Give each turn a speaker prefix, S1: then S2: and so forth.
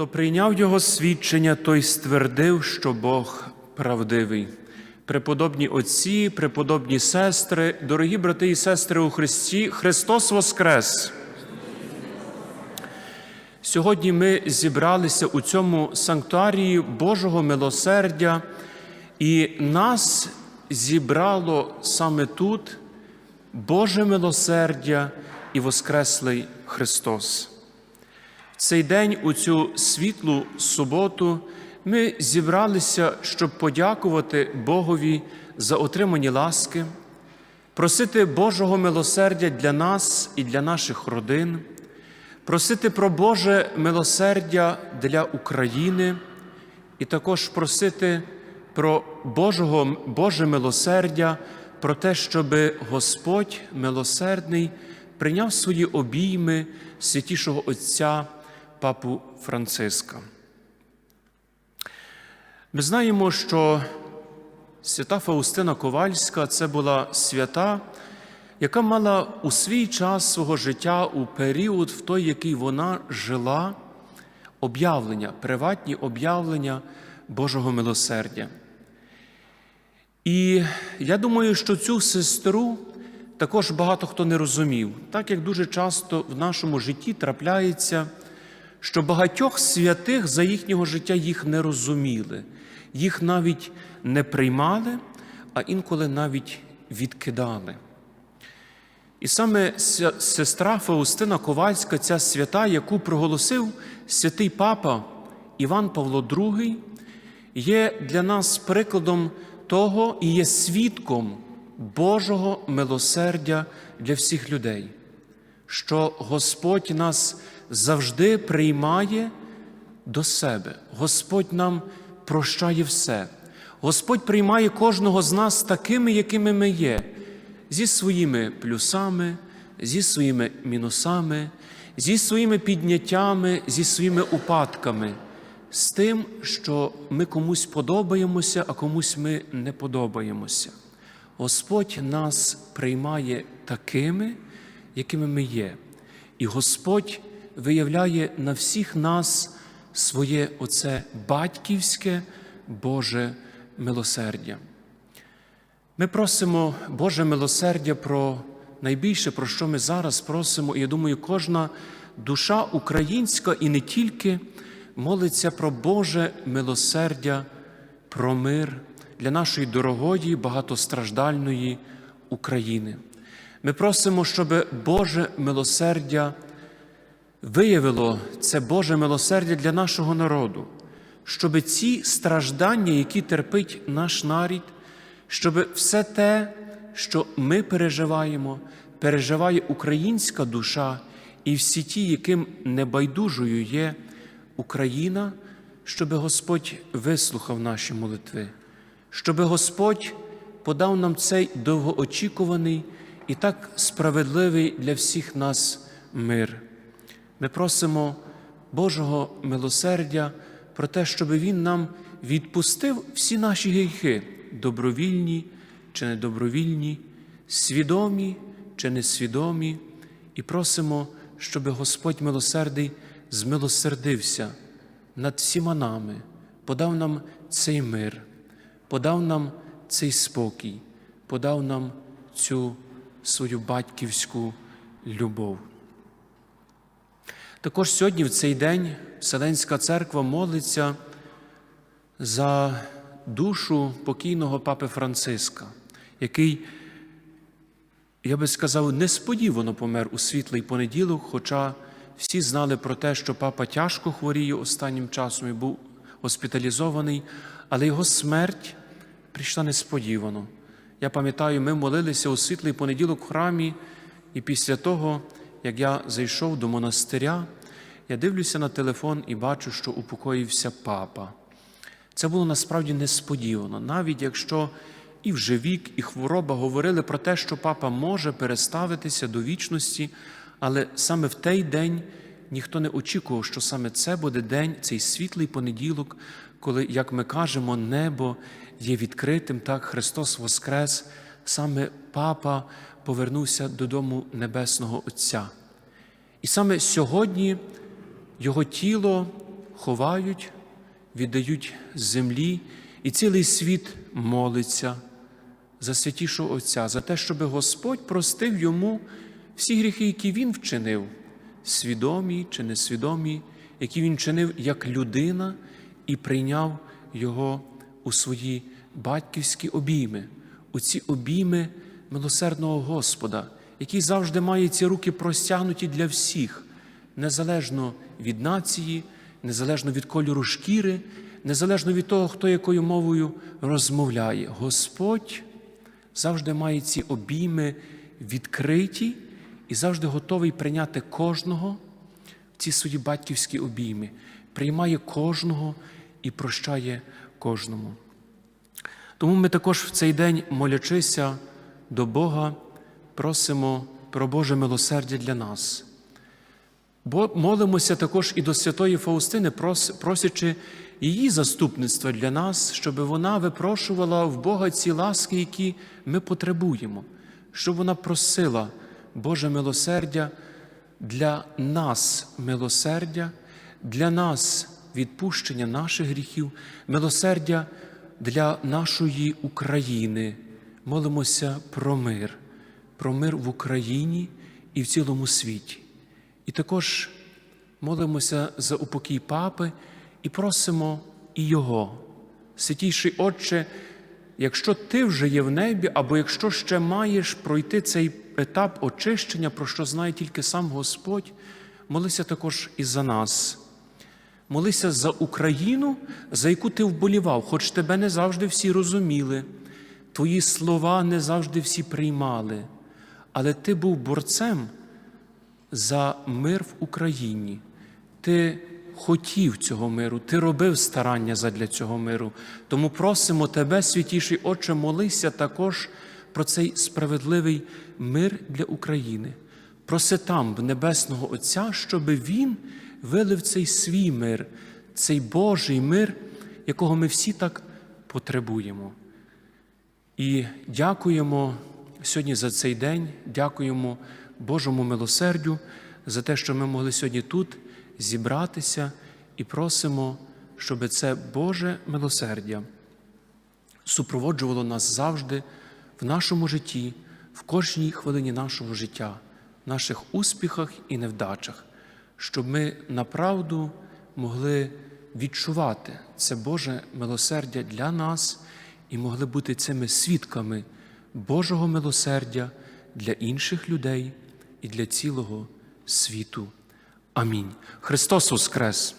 S1: Хто прийняв його свідчення, той ствердив, що Бог правдивий. Преподобні отці, преподобні сестри, дорогі брати і сестри у Христі, Христос Воскрес! Сьогодні ми зібралися у цьому санктуарії Божого милосердя, і нас зібрало саме тут Боже милосердя і Воскреслий Христос. Цей день, у цю світлу суботу, ми зібралися, щоб подякувати Богові за отримані ласки, просити Божого милосердя для нас і для наших родин, просити про Боже милосердя для України і також просити про Божого, Боже милосердя, про те, щоб Господь милосердний прийняв свої обійми святішого Отця Папу Франциска. Ми знаємо, що свята Фаустина Ковальська це була свята, яка мала у свій час свого життя у період, в той, який вона жила, об'явлення, приватні об'явлення Божого милосердя. І я думаю, що цю сестру також багато хто не розумів, так як дуже часто в нашому житті трапляється, що багатьох святих за їхнього життя їх не розуміли, їх навіть не приймали, а інколи навіть відкидали. І саме сестра Фаустина Ковальська, ця свята, яку проголосив святий папа Іван Павло II, є для нас прикладом того і є свідком Божого милосердя для всіх людей, що Господь нас завжди приймає до себе, Господь нам прощає все. Господь приймає кожного з нас такими, якими ми є, зі своїми плюсами, зі своїми мінусами, зі своїми підняттями, зі своїми упадками, з тим, що ми комусь подобаємося, а комусь ми не подобаємося. Господь нас приймає такими, якими ми є. І Господь виявляє на всіх нас своє оце батьківське Боже милосердя. Ми просимо Боже милосердя про найбільше, про що ми зараз просимо, і я думаю, кожна душа українська і не тільки молиться про Боже милосердя, про мир для нашої дорогої, багатостраждальної України. Ми просимо, щоб Боже милосердя виявило це Боже милосердя для нашого народу, щоб ці страждання, які терпить наш нарід, щоб все те, що ми переживаємо, переживає українська душа і всі ті, яким небайдужою є Україна, щоб Господь вислухав наші молитви, щоб Господь подав нам цей довгоочікуваний і так справедливий для всіх нас мир. Ми просимо Божого милосердя про те, щоб Він нам відпустив всі наші гріхи, добровільні чи недобровільні, свідомі чи несвідомі, і просимо, щоб Господь милосердий змилосердився над всіма нами, подав нам цей мир, подав нам цей спокій, подав нам цю свою батьківську любов. Також сьогодні, в цей день, Вселенська церква молиться за душу покійного папи Франциска, який, я би сказав, несподівано помер у світлий понеділок, хоча всі знали про те, що папа тяжко хворіє останнім часом і був госпіталізований, але його смерть прийшла несподівано. Я пам'ятаю, ми молилися у світлий понеділок в храмі, і після того, як я зайшов до монастиря, я дивлюся на телефон і бачу, що упокоївся папа. Це було насправді несподівано, навіть якщо і вже вік, і хвороба говорили про те, що папа може переставитися до вічності, але саме в той день ніхто не очікував, що саме це буде день, цей світлий понеділок, коли, як ми кажемо, небо є відкритим, так Христос Воскрес, саме папа повернувся додому Небесного Отця. І саме сьогодні його тіло ховають, віддають землі, і цілий світ молиться за святішого Отця, за те, щоб Господь простив йому всі гріхи, які він вчинив, свідомі чи несвідомі, які він чинив як людина і прийняв його у свої батьківські обійми, у ці обійми милосердного Господа, який завжди має ці руки простягнуті для всіх, незалежно від нації, незалежно від кольору шкіри, незалежно від того, хто якою мовою розмовляє. Господь завжди має ці обійми відкриті і завжди готовий прийняти кожного в ці свої батьківські обійми, приймає кожного і прощає кожному. Тому ми також в цей день, молячися до Бога, просимо про Боже милосердя для нас. Бо молимося також і до святої Фаустини, просячи її заступництва для нас, щоб вона випрошувала в Бога ці ласки, які ми потребуємо, щоб вона просила Боже милосердя для нас милосердя, для нас відпущення наших гріхів, милосердя для нашої України. Молимося про мир, про мир в Україні і в цілому світі. І також молимося за упокій папи і просимо і Його. Святійший Отче, якщо ти вже є в небі, або якщо ще маєш пройти цей етап очищення, про що знає тільки сам Господь, молися також і за нас. Молися за Україну, за яку ти вболівав, хоч тебе не завжди всі розуміли, твої слова не завжди всі приймали, але ти був борцем за мир в Україні. Ти хотів цього миру, ти робив старання задля цього миру. Тому просимо тебе, святіший Отче, молися також про цей справедливий мир для України. Проси там, в Небесного Отця, щоб Він вилив цей свій мир, цей Божий мир, якого ми всі так потребуємо. І дякуємо сьогодні за цей день, дякуємо Божому милосердю за те, що ми могли сьогодні тут зібратися і просимо, щоб це Боже милосердя супроводжувало нас завжди в нашому житті, в кожній хвилині нашого життя, наших успіхах і невдачах, щоб ми направду могли відчувати це Боже милосердя для нас і могли бути цими свідками Божого милосердя для інших людей і для цілого світу. Амінь. Христос Воскрес!